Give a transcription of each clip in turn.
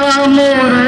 মোরা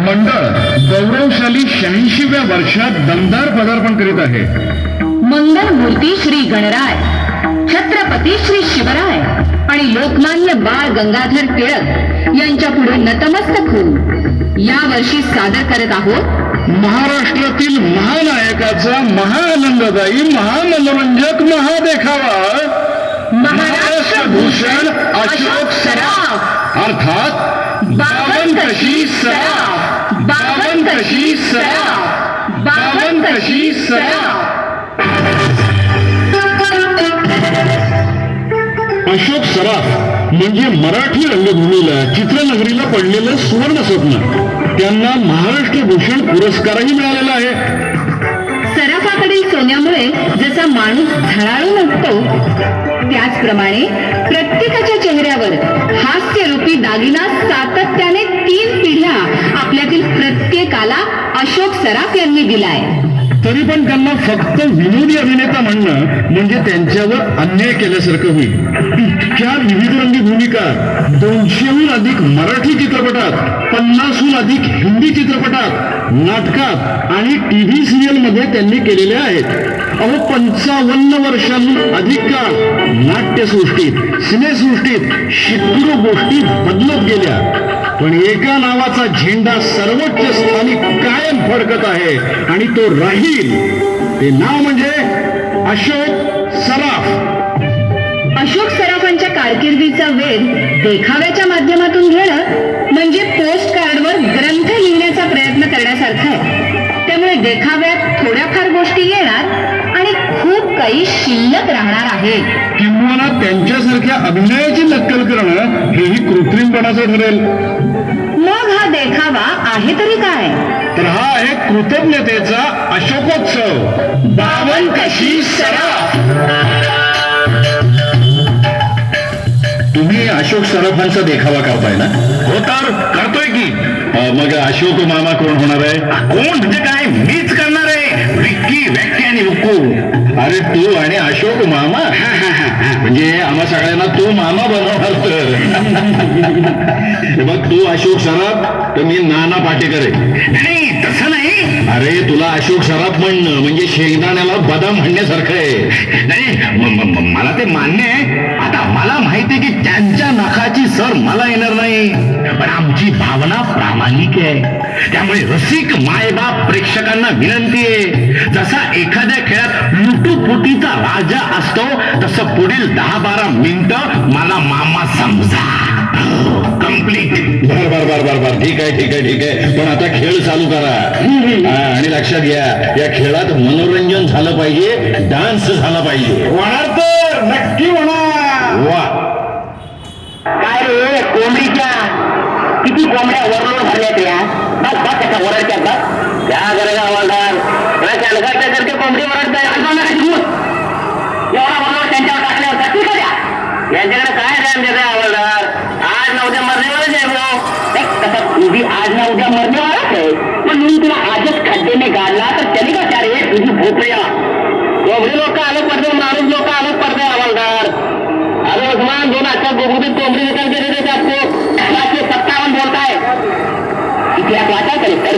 मंडळ गौरवशाली शहाऐंशीव्या वर्षात दमदार पदार्पण करीत आहे. मंगल मूर्ती श्री गणराय छत्रपती श्री शिवराय आणि लोकमान्य बाळ गंगाधर टिळक यांच्या पुढे नतमस्तक होऊन या वर्षी सादर करत आहोत. महाराष्ट्रातील महानायकाचा महाआनंददायी महामनोरंजक महादेखावा. महाराष्ट्र भूषण अशोक सराफ. अर्थात बावन कशी सराफ बावन कशी सराफ बावन कशी सराफ अशोक सराफ म्हणजे मराठी रंगभूमीला चित्रनगरीला पडलेलं सुवर्ण स्वप्न त्यांना महाराष्ट्र भूषण पुरस्कारही मिळालेला आहे. सराफाकडील सोन्यामुळे जसा माणूस झळाळून उठतो त्याचप्रमाणे प्रत्येकाच्या चेहऱ्यावर हास्यरूपी दागिना सातत्याने तीन पिढ्या आपल्यातील प्रत्येकाला अशोक सराफ यांनी दिलाय. तरी पण त्यांना फक्त विनोदी अभिनेता म्हणणं म्हणजे त्यांच्यावर अन्याय केल्यासारखं होईल. इतक्या विविधरंगी भूमिका दोनशेहून अधिक मराठी चित्रपटात पन्नासहून अधिक हिंदी चित्रपटात नाटकात आणि टीव्ही सिरियलमध्ये त्यांनी केलेल्या आहेत. अहो पंचावन्न वर्षांहून अधिक काळ नाट्यसृष्टीत सिनेसृष्टीत शेकडो गोष्टी बदलत गेल्या. पण एका नावाचा झेंडा सर्वोच्च स्थानी कायम फडकत आहे आणि तो राहील. ते नाव म्हणजे अशोक सराफ. अशोक सराफांच्या कारकिर्दीचा वेध देखाव्याच्या माध्यमातून घेणं म्हणजे पोस्ट कार्डवर ग्रंथ लिहिण्याचा प्रयत्न करण्यासारखा आहे. त्यामुळे देखाव्यात थोड्याफार गोष्टी येणार खूप काही शिल्लक राहणार आहेत किंवा त्यांच्यासारख्या अभिनयाची नक्कल करणं हेही कृत्रिमपणाचं ठरेल. मग हा देखावा आहे तरी काय? तर हा आहे कृतज्ञतेचा अशोकोत्सव. बावन कशी सराफ तुम्ही अशोक सराफांचा देखावा करताय ना? हो तर करतोय की. मग अशोक मामा कोण होणार आहे? कोण? म्हणजे काय? मीच करणार आहे विक्की व्यक्ती आणि हुकू अरे तू आणि अशोक मामा? म्हणजे आम्हा सगळ्यांना तू मामा बनवणार तर. मग तू अशोक सराफ तर मी नाना पाटेकर आहे. तसं नाही. अरे तुला अशोक सराफ म्हणणं म्हणजे शेंगदाण्याला बदाम म्हणण्यासारखं आहे. नाही मला ते मान्य आहे. आता मला माहिती आहे की त्यांच्या नखाची सर मला येणार नाही. पण आमची भावना प्रामाणिक आहे. त्यामुळे रसिक मायबाप प्रेक्षकांना विनंती आहे. जसा एखाद्या खेळात लुटूपुटीचा राजा असतो तसं पुढील दहा बारा मिनिटं मला मामा समजा. बर बर बर बर बर. ठीक आहे ठीक आहे ठीक आहे. पण आता खेळ चालू करा. हा, आणि लक्षात घ्या या खेळात मनोरंजन झालं पाहिजे डान्स झाला पाहिजे. होणार तर नक्की होणार. वा. काय रे कोंबडीच्या किती कोंबड्या वरलोड झाल्यात या? बस बस त्याच्या वरडच्या बस. त्या गरजा हवालदार त्या लगटल्यासारखे कोंबडी वरडताय एवढा वरलोड त्यांच्यावर टाकल्यावर त्या? यांच्याकडे काय देत हे, तसं आज ना का त्या रे हवालदार अरे उस्मान अच्छा निकल के देते आपको। सत्तावन बोलता है। इतिहास वाचा करे कर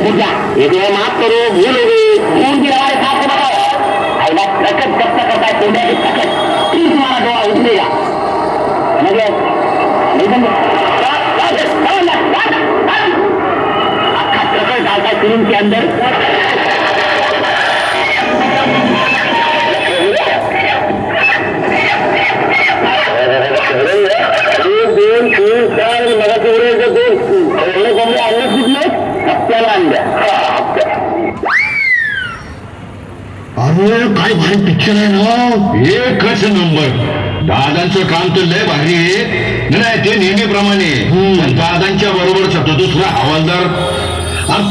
माफ़ करो भूल की हमारे साथ बताओ प्रकट जब तक करता है प्रकट। तुम्हारा दुआ उठेगा समझ गए? टीम के अंदर। काय भारी पिक्चर आहे ना? एकच नंबर दादांचं काम तर लय भारी आहे. नाही ते नेहमीप्रमाणे. दादांच्या बरोबर दुसरा हवालदार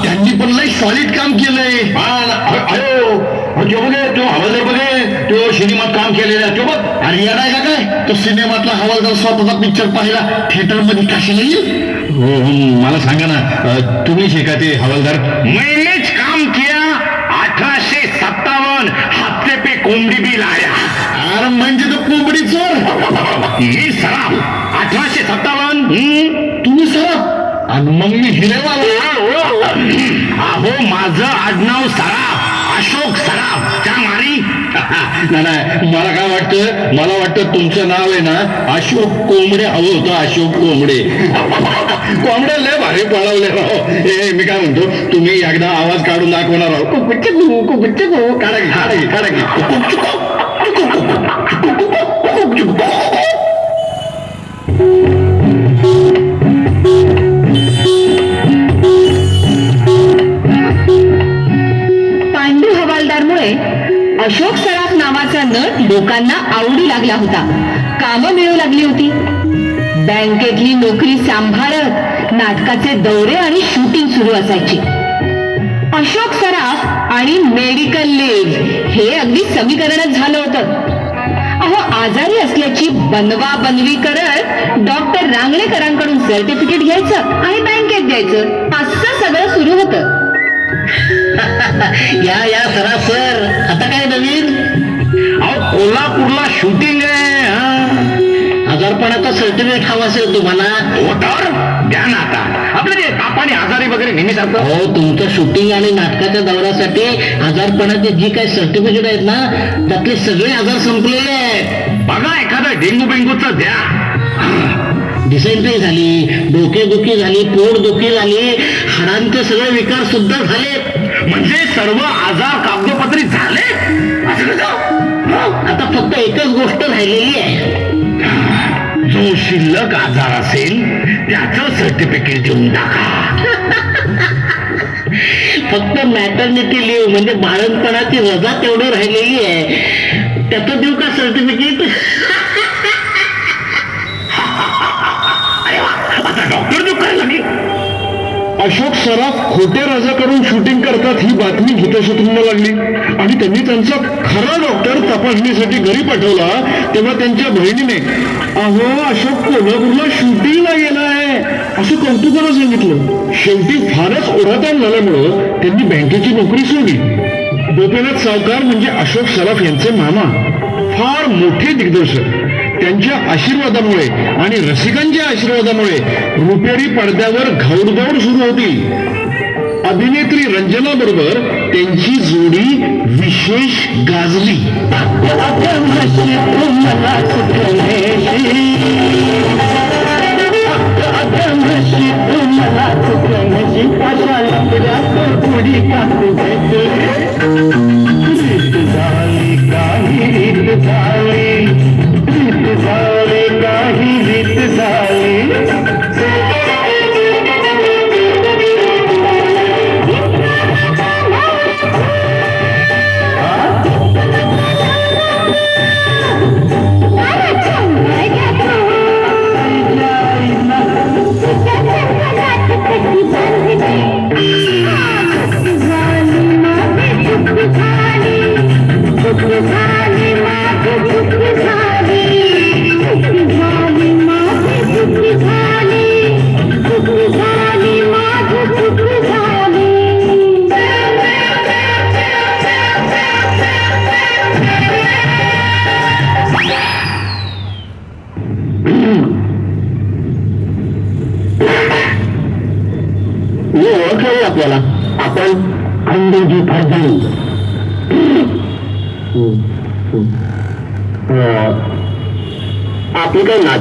त्यांनी पण लय सॉलिड काम केलंय. अयो तो बघे तो हवालदार बघे तो सिनेमात काम केलेला तो बघ. अरे येणार का काय? तो सिनेमातला हवालदार स्वतःचा पिक्चर पाहिला. थिएटरमध्ये कशाला येईल हो मला सांगा ना तुम्ही शिका ते हवालदार? मैंनेच काम किया अठराशे सत्तावन्न हफ्ते पे कोंबडी भी लाया अरे म्हणजे तो कोंबडी चोर मी सराफ अठराशे सत्तावन्न तुम्ही सराफ आणि मग मी हिरेवाला अहो माझं आडनाव सराफ अशोक सराफ त्या मारी. नाही मला काय वाटतं? मला वाटतं तुमचं नाव आहे ना अशोक कोंबडे. हवं होतं अशोक कोंबडे. कोंबडे लय भारी पळवले. हो, हो. राव ए मी काय म्हणतो? तुम्ही एकदा आवाज काढून दाखवणार आहो कुकुच्चकू, कुकुच्चकू. काढा की, काढा की, काढा की. अशोक सराफ नावाचा नट लोकांना आवडू लागला होता. कामं मिळू लागली होती. बँकेतली नोकरी सांभाळत नाटकाचे दौरे आणि शूटिंग सुरू असायची. अशोक सराफ आणि मेडिकल लेज हे अगदी समीकरणच झालं होतं. अहो आजारी असल्याची बनवा बनवी करत डॉक्टर रांगणेकरांकडून सर्टिफिकेट घ्यायचं आणि बँकेत द्यायचं. या या सरा सर आता काय नवीन? अहो कोल्हापूरला शूटिंग आहे हा. आजारपणाचं सर्टिफिकेट हवं असेल तुम्हाला. हो तर? द्या ना आता. आपलं ते तापाने आजारी वगैरे नेहमी सारखं हो तुमचं शूटिंग आणि नाटकाच्या दौऱ्यासाठी आजारपणाचे जी काही सर्टिफिकेट आहेत ना त्यातले सगळे आजार संपलेले आहेत. बघा एखादं डेंगू बेंगूचं द्या. डिसेंट्री झाली डोकेदुखी झाली पोटदुखी झाली हाडांचे सगळे विकार सुद्धा झाले म्हणजे सर्व आजार कागदोपत्री झाले? आता फक्त एकच गोष्ट राहिलेली आहे. जो शिल्लक आजार असेल त्याचं सर्टिफिकेट देऊन टाका. फक्त मॅटर्निटी लिव्ह म्हणजे बाळणपणाची रजा तेवढी राहिलेली आहे. त्याचं देऊ का सर्टिफिकेट अशोक सराफ खोटे राजा करून शूटिंग करतात ही बातमी हितशत्रूंना लागली. आणि त्यांनी त्यांचा खरा डॉक्टर तपासणीसाठी घरी पाठवला तेव्हा त्यांच्या बहिणीने अहो अशोक कोल्हापूरला शूटिंगला गेलाय. असं कौतुकानं सांगितलं. शेवटी फारच ओढाताण झाल्यामुळं त्यांनी बँकेची नोकरी सोडली. गोपीनाथ सावकार म्हणजे अशोक सराफ यांचे मामा फार मोठे दिग्दर्शक. त्यांच्या आशीर्वादामुळे आणि रसिकांच्या आशीर्वादामुळे रुपेरी पडद्यावर घौडदौड सुरू होती. अभिनेत्री रंजना बरोबर त्यांची जोडी विशेष गाजली. सारे का ही रीत सारे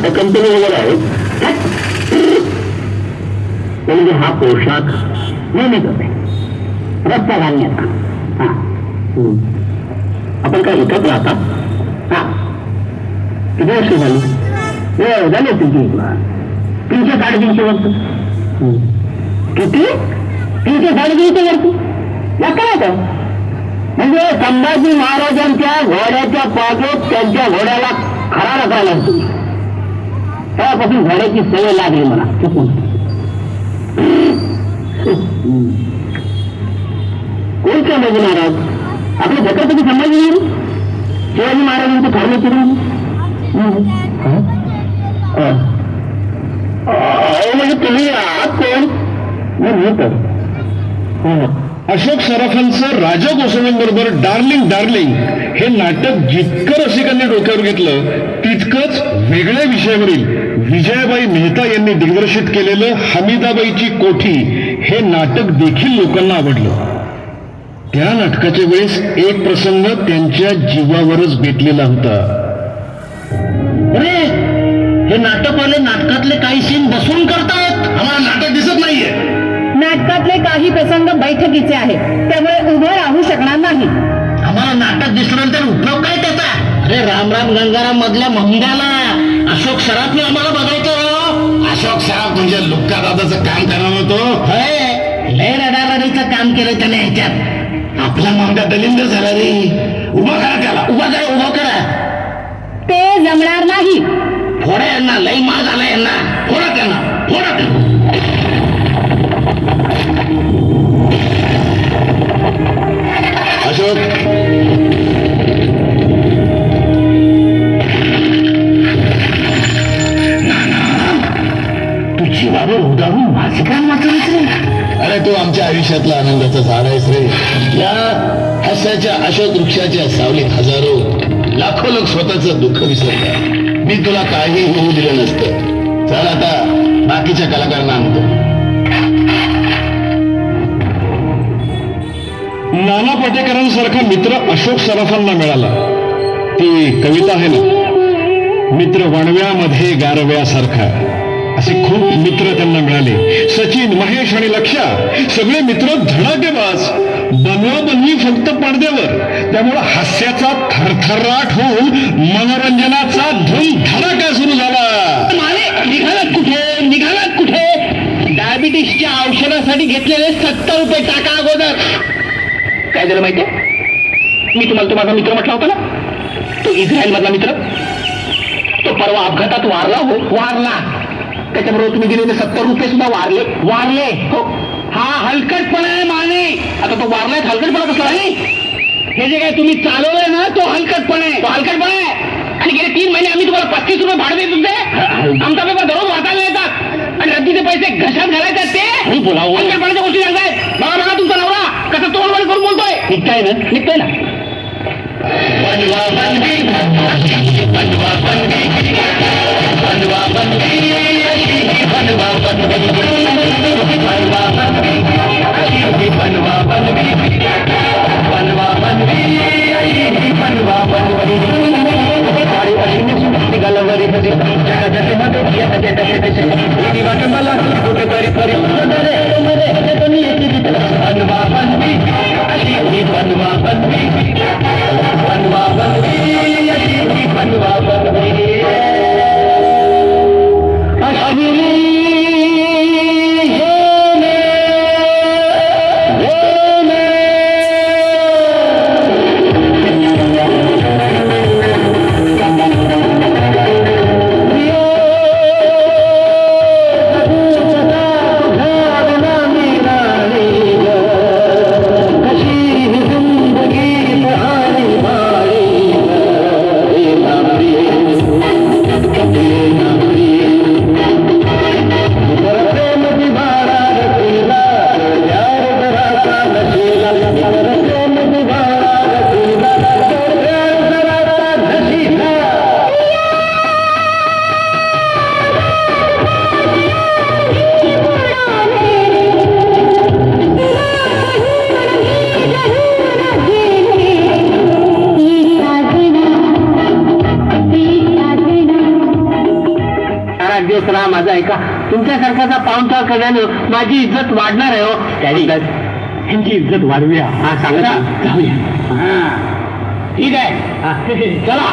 नाटक कंपनी वगैरे आहे म्हणजे हा पोशाख नेहमीच होते रस्ता घालण्याचा हा. आपण काय इथंच राहता? हा. किती वर्ष झाली? हो झाली तुमची तीनशे साडेतीनशे वर्ष. किती? तीनशे साडेतीनशे वर्ष. होतं म्हणजे संभाजी महाराजांच्या घोड्याच्या पाठोत त्यांच्या घोड्याला खरा नका लागतो तेव्हापासून घोड्याची सवय लागली मला. चुकून. कोण संभाजी महाराज? आपली छत्रपती संभाजी नाही? शिवाजी महाराजांचं ठरलं करून म्हणजे तुम्ही आहात कोण? मी तर अशोक सराफांचं राजा गोस्वामींबरोबर डार्लिंग डार्लिंग हे नाटक जितकं रसिकांनी डोक्यावर घेतलं तितकंच वेगळ्या विषयावरील विजयाबाई मेहता यांनी दिग्दर्शित केलेलं हमीदाबाईची कोठी हे नाटक देखील लोकांना आवडलं. त्या नाटकाच्या वेळेस एक प्रसंग त्यांच्या जीवावरच बेतलेला होता. अरे हे नाटकवाले नाटकातले काही सीन बसून करतायत आम्हाला नाटक दिसत नाहीये. नाटकातले काही प्रसंग बैठकीचे आहेत. त्यामुळे उभं राहू शकणार नाही. आम्हाला नाटक दिसल्यानंतर उपयोग काय अरे राम राम गंगाराम मधल्या मंग्याला अशोक सराफने आम्हाला बघायचं राव अशोक सराफ म्हणजे लुक्का दादाचं काम करणार होतो. लय रडारडीचं काम केलं त्याने ह्याच्यात. आपला मामदा दलिंद झाला रे. उभा करा त्याला. उभा करा उभा करा. ते जमणार नाही. फोडा यांना लय माल झाला यांना. फोडा त्यांना फोडा त्यांना. अशोक. तू जीवावर उदाहरून माझे काम वाचवलीस रे अरे तू आमच्या आयुष्यातला आनंदाचा झाड आहेस रे. या हास्याच्या अशोक वृक्षाच्या सावलीत हजारो लाखो लोक स्वतःच दुःख विसरतात. मी तुला काही होऊ दिलं नसतं. चल आता बाकीच्या कलाकारांना आणतो. नाना पाटेकरांसारखा मित्र अशोक सराफांना मिळाला. ती कविता आहे ना मित्र वणव्यामध्ये गारव्यासारखा. असे खूप मित्र त्यांना मिळाले. सचिन महेश आणि लक्षा सगळे मित्र धडाकेबाज. बनवा बनवी फक्त पडद्यावर. त्यामुळे हास्याचा थरथराट होऊन मनोरंजनाचा धूम धडाका सुरू झाला. निघालात कुठे? निघालात कुठे? डायबिटीसच्या औषधासाठी घेतलेले सत्तर रुपये टाका अगोदर. काय झालं माहितीये? मी तुम्हाला तो माझा मित्र म्हटला होता ना? तो इस्रायल मधला मित्र. तो परवा अपघातात वारला हो वारला. त्याच्याबरोबर तुम्ही दिलेले सत्तर रुपये सुद्धा वारले वारले हो. हा हलकटपणा आहे माने. आता तो वारलाय हलकटपणा कसला आहे? हे जे काय तुम्ही चालवलंय ना तो हलकटपणा आहे. तो हलकटपणा आहे. आणि गेले तीन महिने आम्ही तुम्हाला पस्तीस रुपये भाडे देत होते. आमचा पेपर दररोज वाचायला येतात. आणि रद्दीचे पैसे घशात घालायचे ते. हलकटपणाच्या गोष्टी सांगताय बघा बघा तुमचा नवरा कसं तोंड करून बोलतोय. निघताय ना. निघतोय ना. జగజగ మధ్య జగజగ జగజగ ఇది వటమల గుడి పరి పరి సుందరే तुमच्यासारखाचा पाहुणचार केल्यानं माझी इज्जत वाढणार आहे हो. त्याची ह्यांची इज्जत वाढवूया. हा सांगा जाऊया. ठीक आहे. चला.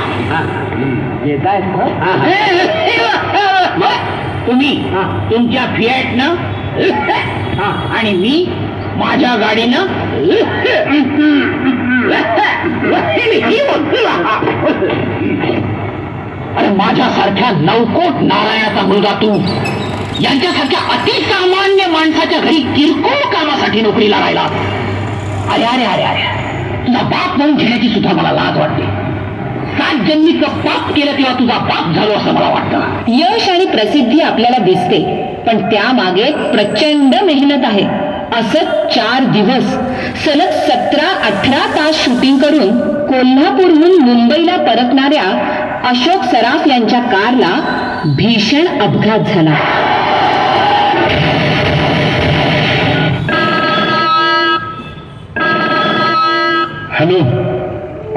येत तुम्ही तुमच्या फिएटनं आणि मी माझ्या गाडीनं ही अरे माझ्यासारख्या नवकोट नारायणाचा मुलगा तू. यांच्यासारख्या अतिसामान्य माणसाच्या घरी किरकोळ कामासाठी नोकरीला राहिला अरे अरे अरे अरे. तुझा बाप म्हणून घेण्याची सुद्धा मला लाज वाटते. सात जन्मीचं पाप केलं तेव्हा तुझा बाप झालो असं मला वाटतं. यश आणि प्रसिद्धी आपल्याला दिसते पण त्यामागे प्रचंड मेहनत आहे. असं चार दिवस सलग सतरा अठरा तास शूटिंग करून कोल्हापूरहून मुंबईला परतणाऱ्या अशोक सराफ यांच्या कारला भीषण अपघात झाला.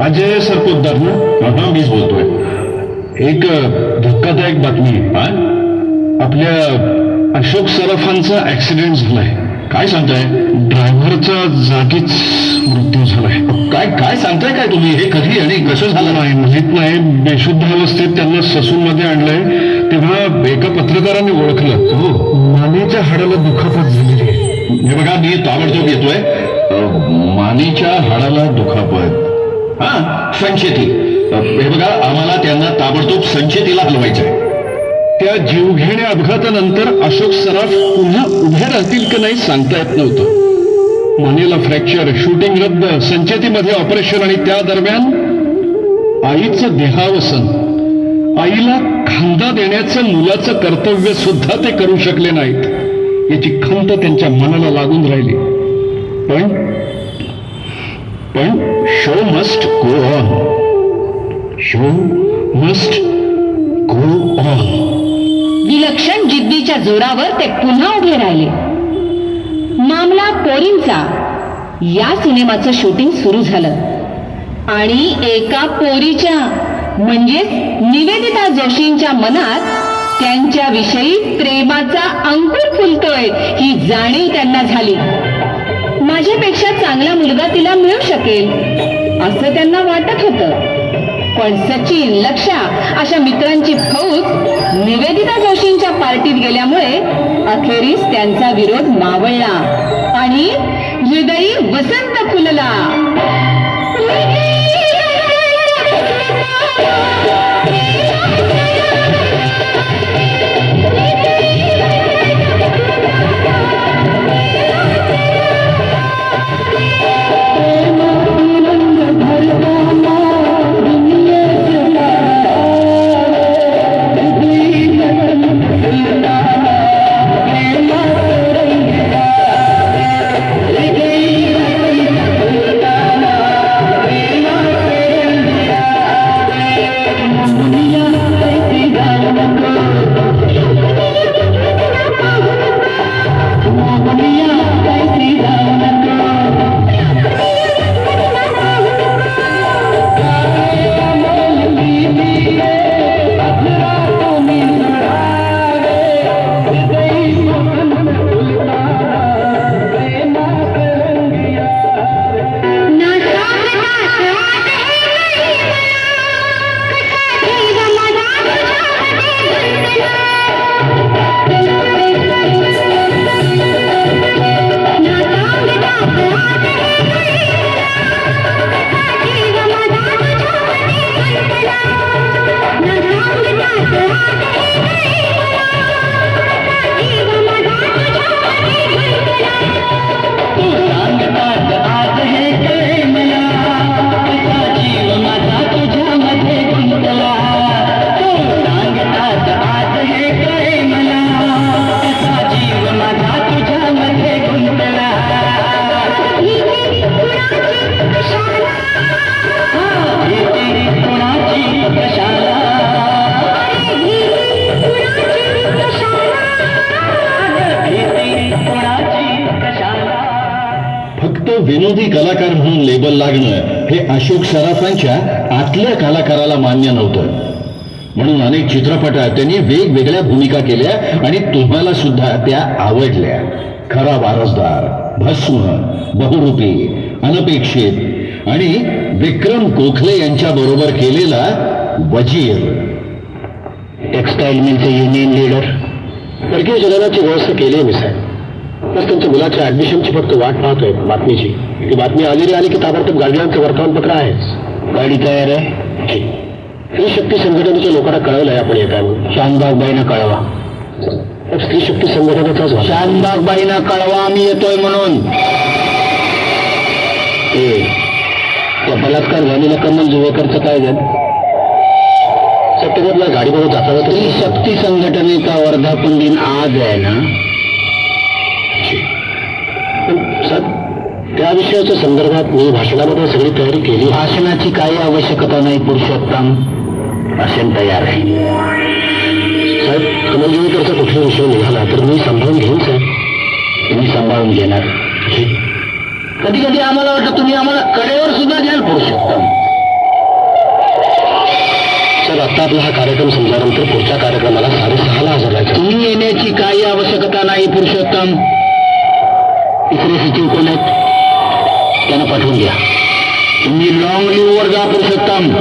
अजय सरपोतदार ना हा मीच बोलतोय एक धक्कादायक बातमी आहे. आपल्या अशोक सराफांचा ऍक्सिडेंट झालाय काय सांगताय? ड्रायव्हरचा जागीच मृत्यू झालाय काय काय सांगताय काय तुम्ही? हे कधी आणि कसं झालं? नाही माहीत नाही. बेशुद्ध अवस्थेत त्यांना ससून मध्ये आणलंय. तेव्हा एका पत्रकाराने ओळखलं. हो. मानेच्या हाडाला दुखापत झालेली आहे. हे बघा मी ताबडतोब येतोय. मानेच्या हाडाला दुखापत. हा संचेती हे बघा आम्हाला त्यांना ताबडतोब संचेतीला हलवायचंय. त्या जीवघेण्या अपघातानंतर अशोक सराफ पुन्हा उभे राहतील का नाही सांगता येत नव्हतं. मनेला फ्रॅक्चर शूटिंग रद्द संचेतीमध्ये ऑपरेशन आणि त्या दरम्यान आईचं देहावसन. आईला खांदा देण्याचं मुलाचं कर्तव्य सुद्धा ते करू शकले नाहीत. याची खंत त्यांच्या मनाला लागून राहिली. पण पण show must go on show must go on विलक्षण जिद्दीच्या जोरावर ते पुन्हा उभे राहिले. मामला पोरींचा. या सिनेमाचं शूटिंग सुरू झालं. आणि एका पोरीच्या म्हणजेच निवेदिता जोशींच्या मनात त्यांच्याविषयी प्रेमाचा अंकुर फुलतोय ही जाणीव त्यांना झाली. माझ्यापेक्षा चांगला मुलगा तिला मिळू शकेल असं त्यांना वाटत होतं. पण सचिन लक्षा अशा मित्रांची फौज निवेदिता जोशींच्या पार्टीत गेल्यामुळे अखेरीस त्यांचा विरोध मावळला आणि हृदयी वसंत फुलला. विनोदी कलाकार म्हणून लेबल लागणं हे अशोक सराफांच्या आतल्या कलाकाराला मान्य नव्हतं. म्हणून अनेक चित्रपटात त्यांनी वेगवेगळ्या भूमिका केल्या आणि तुम्हाला सुद्धा त्या आवडल्या. खरा वारसदार भस्म बहुरूपी अनपेक्षित आणि विक्रम गोखले यांच्या बरोबर केलेला वजीर. टेक्सटाईल मिलचे युनियन लीडर परकीय जनाची व्यवस्था केली आहे मी साहेब. बस त्यांच्या मुलाच्या ऍडमिशनची फक्त वाट पाहतोय बातमीची. ती बातमी आलेली आली की ताबडतोब गाडीवांचं वर्तमानपत्र आहेच. गाडी तयार आहे? स्त्री शक्ती संघटनेच्या लोकांना कळवलंय आपण येत आहे शानबागबाईनं कळवा. स्त्री शक्ती संघटनेचाच शानबागबाईनं कळवा आम्ही येतोय म्हणून. त्या बलात्कार झालेल्या कमल जुवेकरचं काय झालं? सप्टेंबरला गाडी बघत जाताना तरी शक्ती संघटनेचा वर्धापन दिन आज आहे ना? त्या विषयाच्या संदर्भात मी भाषणामध्ये सगळी तयारी केली. भाषणाची काही आवश्यकता नाही पुरुषोत्तम. भाषण तयार आहे. साहेब कमल जुवेकरचा कुठला विषय निघाला तर मी सांभाळून घेईन साहेब. तुम्ही सांभाळून घेणार. कधी कधी आम्हाला वाटतं तुम्ही आम्हाला कडेवर सुद्धा घ्याल पुरुषोत्तम. सर आता आपला हा कार्यक्रम संपल्यानंतर पुढच्या कार्यक्रमाला साडेसहाला हजर तुम्ही येण्याची काही आवश्यकता नाही पुरुषोत्तम. तिसरे सचिव कोण आहेत त्यांना पाठवून द्या. तुम्ही लॉंग लिव्हवर जा पुरुषोत्तम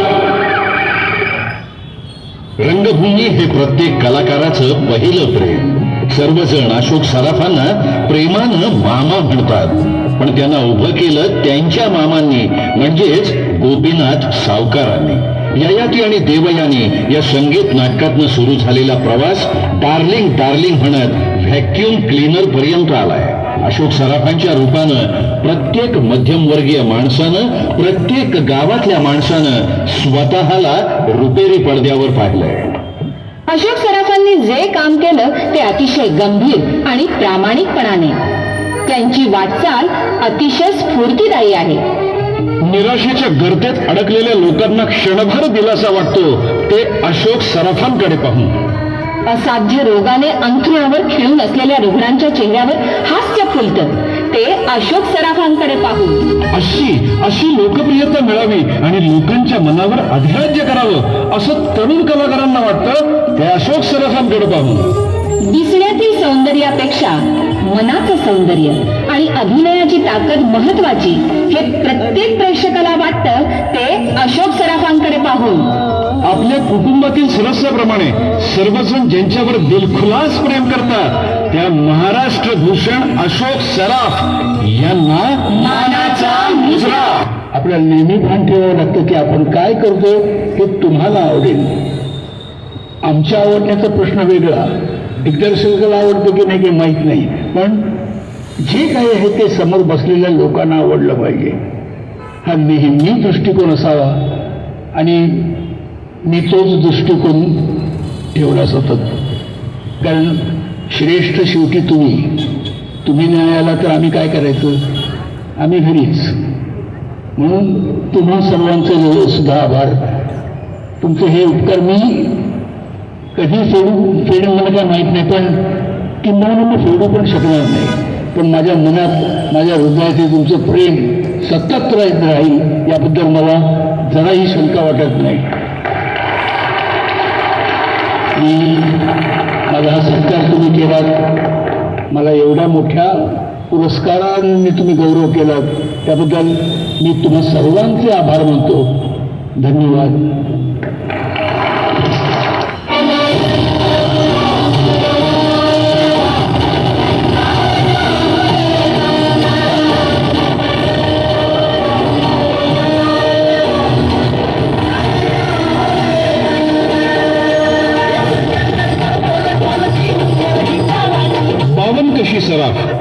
रंगभूमी हे प्रत्येक कलाकाराचं पहिलं प्रेम. सर्वजण अशोक सराफांना प्रेमानं मामा म्हणतात. पण त्यांना उभं केलं त्यांच्या मामांनी म्हणजेच गोपीनाथ सावकारांनी. ययाती आणि देवयानी या संगीत नाटकातनं सुरू झालेला प्रवास डार्लिंग डार्लिंग म्हणत व्हॅक्युम क्लीनर पर्यंत आलाय. अशोक सराफांच्या रूपानं प्रत्येक मध्यमवर्गीय माणसानं प्रत्येक गावातल्या माणसानं स्वतःला रुपेरी पडद्यावर पाहिलंय. अशोक सराफांनी जे काम केलं ते अतिशय गंभीर आणि प्रामाणिकपणाने. त्यांची वाटचाल अतिशय स्फूर्तीदायी आहे. निराशेच्या गर्तेत अडकलेल्या लोकांना क्षणभर दिलासा वाटतो ते अशोक सराफांकडे पाहून. असाध्य रोगाने अंथरुणावर खिळून असलेल्या रुग्णांच्या चेहऱ्यावर हास्य फुलतं. ते अशोक सराफांकडे पाहू अशी अशी लोकप्रियता मिळावी आणि लोकांच्या मनावर अधिराज्य करावं असं तरुण कलाकारांना वाटतं ते अशोक सराफांकडे पाहू दिसण्यातील सौंदर्यापेक्षा मनाचं सौंदर्य आणि अभिनयाची ताकद महत्वाची हे प्रत्येक प्रेक्षकाला वाटतं ते अशोक सराफांकडे पाहून. आपल्या कुटुंबातील सदस्याप्रमाणे सर्वजण ज्यांच्यावर दिलखुलास प्रेम करतात त्या महाराष्ट्र भूषण अशोक सराफ यांना मानाचा मुजरा आपल्याला नेहमी भान ठेवावं लागतं की आपण काय करतो हे तुम्हाला आवडेल. आमच्या आवडण्याचा प्रश्न वेगळा. दिग्दर्शकाला आवडतं की नाही की माहीत नाही. पण जे काही आहे ते समोर बसलेल्या लोकांना आवडलं पाहिजे. हा नेहमी दृष्टिकोन असावा आणि मी तोच दृष्टिकोन ठेवला सतत कारण श्रेष्ठ शेवटी तुम्ही. तुम्ही नाही आला तर आम्ही काय करायचं? आम्ही घरीच. म्हणून तुम्हा सर्वांचे सुद्धा आभार. तुमचे हे उपकार मी कधी फेडू फेडून मला काय माहीत नाही पण किंबहुना मी फेडू पण शकणार नाही. पण माझ्या मनात माझ्या हृदयाचे तुमचं प्रेम सतत राहत राहील याबद्दल मला जराही शंका वाटत नाही. मी माझा हा सत्कार तुम्ही केलात. मला एवढ्या मोठ्या पुरस्काराने तुम्ही गौरव केलात. त्याबद्दल मी तुम्हा सर्वांचे आभार मानतो. धन्यवाद. Serap.